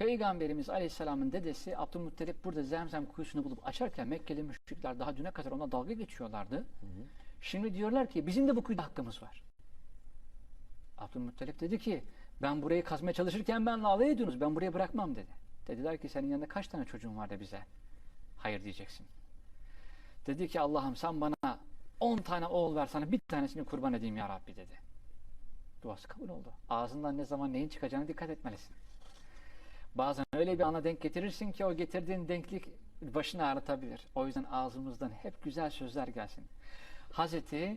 Peygamberimiz Aleyhisselam'ın dedesi Abdülmuttalip burada Zemzem kuyusunu bulup açarken Mekkeli müşrikler daha düne kadar ona dalga geçiyorlardı. Şimdi diyorlar ki bizim de bu kuyuda hakkımız var. Abdülmuttalip dedi ki ben burayı kazmaya çalışırken benle alay ediyorsunuz. Ben burayı bırakmam dedi. Dediler ki senin yanında kaç tane çocuğun var da bize hayır diyeceksin. Dedi ki Allah'ım sen bana 10 tane oğul ver sana bir tanesini kurban edeyim ya Rabbi dedi. Duası kabul oldu. Ağzından ne zaman neyin çıkacağına dikkat etmelisin. Bazen öyle bir ana denk getirirsin ki o getirdiğin denklik başını ağrıtabilir. O yüzden ağzımızdan hep güzel sözler gelsin. Hazreti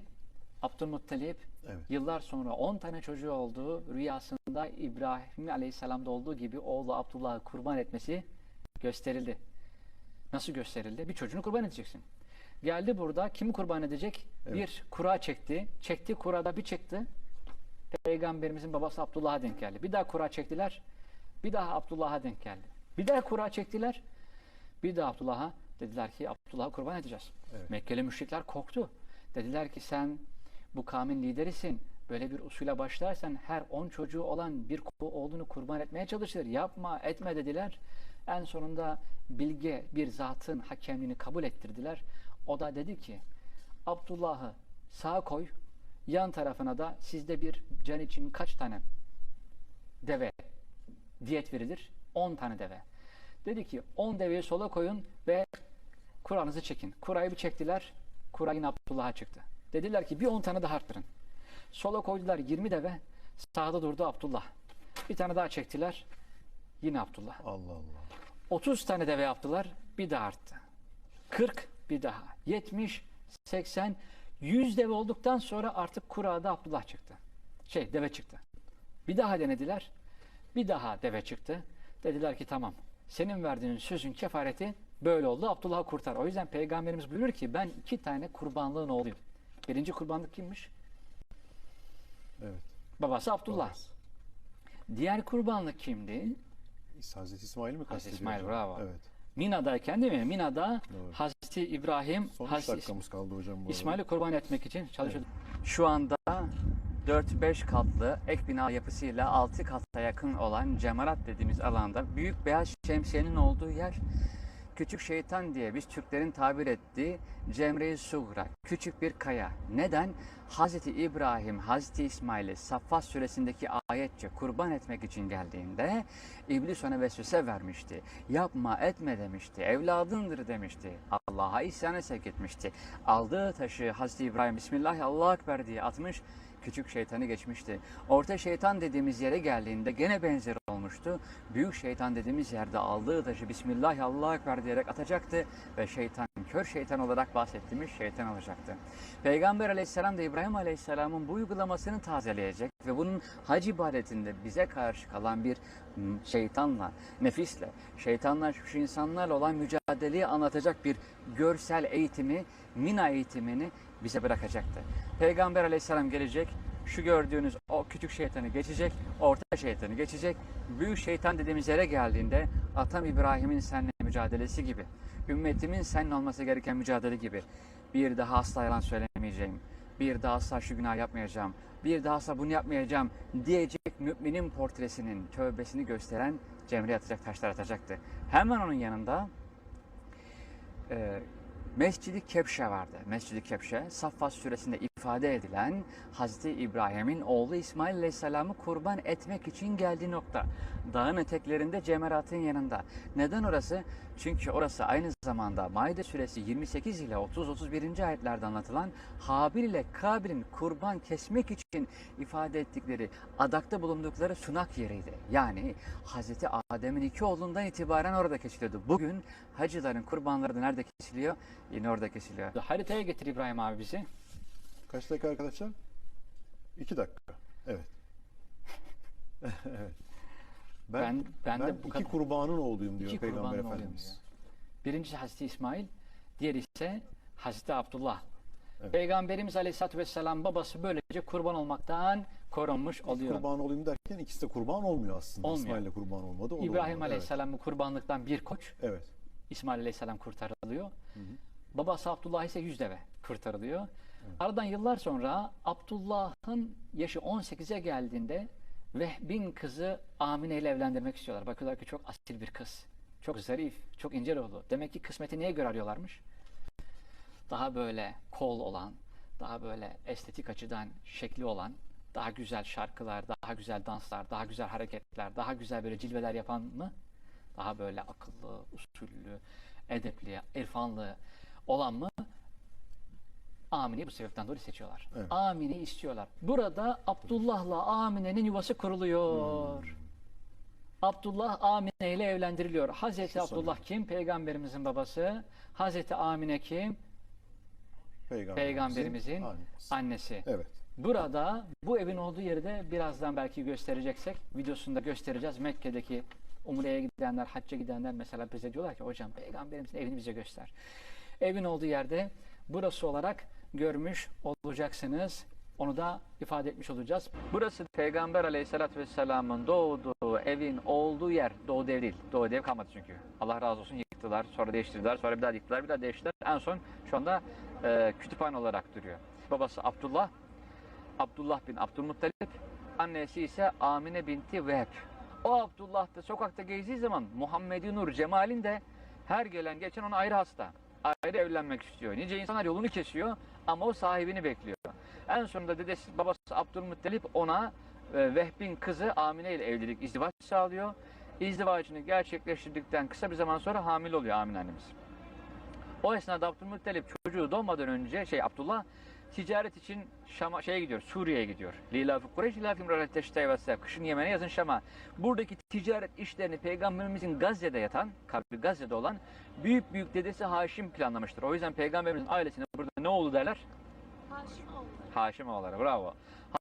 Abdülmuttalip Evet. yıllar sonra 10 tane çocuğu olduğu rüyasında İbrahim Aleyhisselam'da olduğu gibi oğlu Abdullah'ı kurban etmesi gösterildi. Nasıl gösterildi? Bir çocuğunu kurban edeceksin. Geldi burada kimi kurban edecek? Evet. Bir kura çekti. Çekti kurada bir çekti. Peygamberimizin babası Abdullah'a denk geldi. Bir daha kura çektiler. Bir daha Abdullah'a denk geldi. Bir daha kura çektiler. Bir daha Abdullah'a dediler ki Abdullah'ı kurban edeceğiz. Evet. Mekkeli müşrikler korktu. Dediler ki sen bu kavmin liderisin. Böyle bir usule başlarsan her on çocuğu olan bir oğlunu kurban etmeye çalışır. Yapma etme dediler. En sonunda bilge bir zatın hakemliğini kabul ettirdiler. O da dedi ki Abdullah'ı sağa koy. Yan tarafına da sizde bir can için kaç tane deve diyet verilir? 10 tane deve. Dedi ki 10 deveyi sola koyun ve Kur'an'ınızı çekin. Kurayı bir çektiler. Kura yine Abdullah'a çıktı. Dediler ki bir 10 tane daha arttırın. Sola koydular 20 deve. Sağda durdu Abdullah. Bir tane daha çektiler. Yine Abdullah. Allah Allah. 30 tane deve yaptılar. Bir daha arttı. 40 bir daha. 70, 80, 100 deve olduktan sonra artık kurada Abdullah çıktı. Şey deve çıktı. Bir daha denediler. Bir daha deve çıktı. Dediler ki tamam. Senin verdiğin sözün kefareti böyle oldu. Abdullah'ı kurtar. O yüzden peygamberimiz buyurur ki ben iki tane kurbanlığın oğluyum. Birinci kurbanlık kimmiş? Evet. Babası Abdullah. Babası. Diğer kurbanlık kimdi? Hazreti İsmail mi kastediyor? İsmail, hocam? bravo. Evet. Mina'dayken değil mi? Mina'da Doğru. Hazreti İbrahim, Son Hazreti dakikamız kaldı hocam bu. İsmail'i kurban etmek için çalışıyordu. Şu anda 4-5 katlı ek bina yapısıyla 6 kata yakın olan cemarat dediğimiz alanda büyük beyaz şemsiyenin olduğu yer küçük şeytan diye biz Türklerin tabir ettiği Cemre-i Sugra, küçük bir kaya. Neden? Hazreti İbrahim, Hazreti İsmail'i Saffat suresindeki ayetçe kurban etmek için geldiğinde İblis ona vesvese vermişti. Yapma etme demişti. Evladındır demişti. Allah'a isyana sevk etmişti. Aldığı taşı Hazreti İbrahim Bismillah Allah Ekber diye atmış. Küçük şeytanı geçmişti. Orta şeytan dediğimiz yere geldiğinde gene benzer olmuştu. Büyük şeytan dediğimiz yerde aldığı taşı Bismillah Allah Ekber diyerek atacaktı ve şeytan kör şeytan olarak bahsettiğimiz şeytan olacaktı. Peygamber aleyhisselam da İbrahim aleyhisselamın bu uygulamasını tazeleyecek ve bunun hac ibadetinde bize karşı kalan bir şeytanla, nefisle, şeytanlaşmış insanlarla olan mücadeleyi anlatacak bir görsel eğitimi, mina eğitimini bize bırakacaktı. Peygamber aleyhisselam gelecek, şu gördüğünüz o küçük şeytanı geçecek, orta şeytanı geçecek, büyük şeytan dediğimiz yere geldiğinde Atam İbrahim'in seninle mücadelesi gibi, ümmetimin seninle olması gereken mücadele gibi bir daha asla yalan söylemeyeceğim, bir daha asla şu günah yapmayacağım, bir daha asla bunu yapmayacağım diyecek müminin portresinin tövbesini gösteren cemre atacak taşlar atacaktı. Hemen onun yanında e, Mescid-i Kepşe vardı. Mescid-i Kepşe, Saffat suresinde ifade edilen Hazreti İbrahim'in oğlu İsmail Aleyhisselam'ı kurban etmek için geldiği nokta. Dağın eteklerinde Cemerat'ın yanında. Neden orası? Çünkü orası aynı zamanda Maide suresi 28 ile 30-31. ayetlerde anlatılan Habil ile Kabil'in kurban kesmek için ifade ettikleri, adakta bulundukları sunak yeriydi. Yani Hazreti Adem'in iki oğlundan itibaren orada kesiliyordu. Bugün hacıların kurbanları da nerede kesiliyor? Yine orada kesiliyor. Haritaya getir İbrahim abi bizi. Kaç dakika arkadaşlar? İki dakika. Evet. evet. Ben- ben de bu iki kurbanın oğluyum diyor İki Peygamber Efendimiz. diyor. Birincisi Hazreti İsmail, diğeri ise Hazreti Abdullah. Evet. Peygamberimiz Aleyhisselatü Vesselam babası böylece kurban olmaktan korunmuş oluyor. Kurban olayım derken ikisi de kurban olmuyor aslında. Olmuyor. İsmail'le kurban olmadı. o İbrahim. Aleyhisselam'ın kurbanlıktan bir koç, Evet. evet. İsmail Aleyhisselam kurtarılıyor. Babası Abdullah ise yüz deve kurtarılıyor. Aradan yıllar sonra Abdullah'ın yaşı 18'e geldiğinde Vehbin kızı Amine ile evlendirmek istiyorlar. Bakıyorlar ki çok asil bir kız. Çok zarif, çok ince ruhlu. Demek ki kısmeti neye göre arıyorlarmış? Daha böyle kol olan, daha böyle estetik açıdan şekli olan, daha güzel şarkılar, daha güzel danslar, daha güzel hareketler, daha güzel böyle cilveler yapan mı? Daha böyle akıllı, usullü, edepli, irfanlı olan mı? Amine'yi bu sebepten dolayı seçiyorlar. Evet. Amine'yi istiyorlar. Burada Abdullah'la Amine'nin yuvası kuruluyor. Abdullah Amine ile evlendiriliyor. Hazreti Şu Abdullah kim? Peygamberimizin babası. Hazreti Amine kim? Peygamberimizin, Peygamberimizin annesi. annesi. Evet. Burada bu evin olduğu yeri de birazdan belki göstereceksek videosunda göstereceğiz. Mekke'deki Umre'ye gidenler, hacca gidenler mesela bize diyorlar ki hocam peygamberimizin evini bize göster. Evin olduğu yerde burası olarak görmüş olacaksınız. Onu da ifade etmiş olacağız. Burası Peygamber aleyhissalatü vesselamın doğduğu evin olduğu yer. Doğu ev değil. Doğu ev kalmadı çünkü. Allah razı olsun yıktılar, sonra değiştirdiler, sonra bir daha yıktılar, bir daha değiştirdiler. En son şu anda e, kütüphane olarak duruyor. Babası Abdullah, Abdullah bin Abdülmuttalip, annesi ise Amine binti Vehb. O Abdullah da sokakta gezdiği zaman Muhammed Nur Cemal'in de her gelen geçen ona ayrı hasta. Ayrı evlenmek istiyor. Nice insanlar yolunu kesiyor ama o sahibini bekliyor. En sonunda dedesi babası Abdülmuttalip ona e, Vehb'in kızı Amine ile evlilik izdivaç sağlıyor. İzdivacını gerçekleştirdikten kısa bir zaman sonra hamile oluyor Amine annemiz. O esnada Abdülmuttalip çocuğu doğmadan önce şey Abdullah ticaret için Şam'a şeye gidiyor, Suriye'ye gidiyor. Lila fi Kureyş, lila fi imraleteştey ve. Kışın Yemen'e, yazın Şam'a. Buradaki ticaret işlerini Peygamberimizin Gazze'de yatan, kabri Gazze'de olan büyük büyük dedesi Haşim planlamıştır. O yüzden Peygamberimizin ailesine burada ne oldu derler? Haşimoğlu. Haşimoğulları, bravo.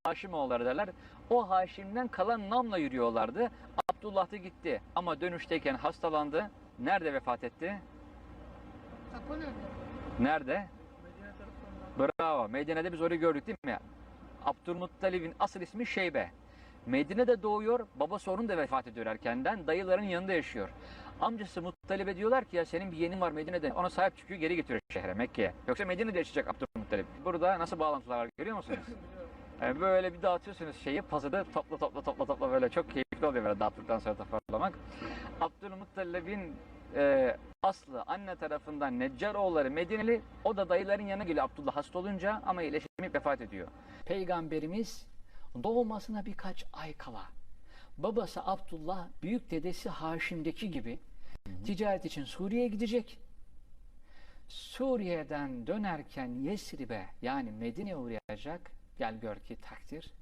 Haşimoğulları derler. O Haşim'den kalan namla yürüyorlardı. Abdullah da gitti ama dönüşteyken hastalandı. Nerede vefat etti? Kapı nerede? Bravo. Medine'de biz orayı gördük değil mi? Abdülmuttalib'in asıl ismi Şeybe. Medine'de doğuyor. Babası onun da vefat ediyor erkenden. Dayıların yanında yaşıyor. Amcası Muttalib'e diyorlar ki ya senin bir yeğenin var Medine'de. Ona sahip çıkıyor geri getiriyor şehre Mekke'ye. Yoksa Medine'de yaşayacak Abdülmuttalib. Burada nasıl bağlantılar var görüyor musunuz? Yani böyle bir dağıtıyorsunuz şeyi pazarda topla topla topla topla böyle çok keyifli oluyor böyle dağıttıktan sonra toparlamak. Abdülmuttalib'in e, aslı anne tarafından Neccaroğulları Medineli o da dayıların yanına geliyor Abdullah hasta olunca ama iyileşmeyip vefat ediyor. Peygamberimiz doğmasına birkaç ay kala babası Abdullah büyük dedesi Haşim'deki gibi ticaret için Suriye'ye gidecek. Suriye'den dönerken Yesrib'e yani Medine'ye uğrayacak. Gel gör ki takdir